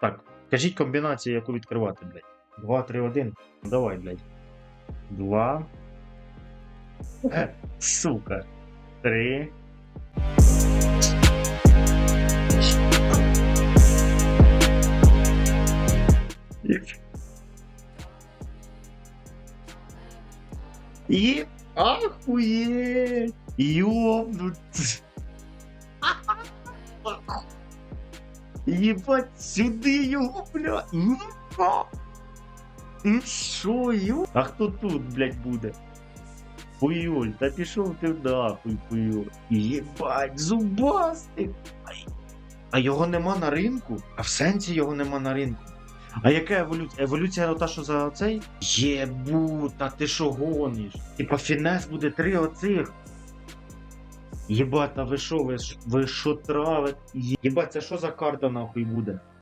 Так, кажіть комбінацію, яку відкривати, блядь. 2, 3, 1. Ну, Давай, блядь. 2. Сука. 3. И охуеть! Ёбнут! Ебать, сюди його, бля! Ти що, ю? А хто тут, блядь, буде? Пуйоль, та пішов ти нахуй, пуйоль. Єбать, зубастик! А його нема на ринку? А в сенсі його нема на ринку. А яка еволюція? Еволюція та, що за цей? Єбу, та ти що гониш? Типа фінес буде три оцих. Єбать, та ви що, ви, ж- ви що травите? Єбать, це що за карта нахуй буде?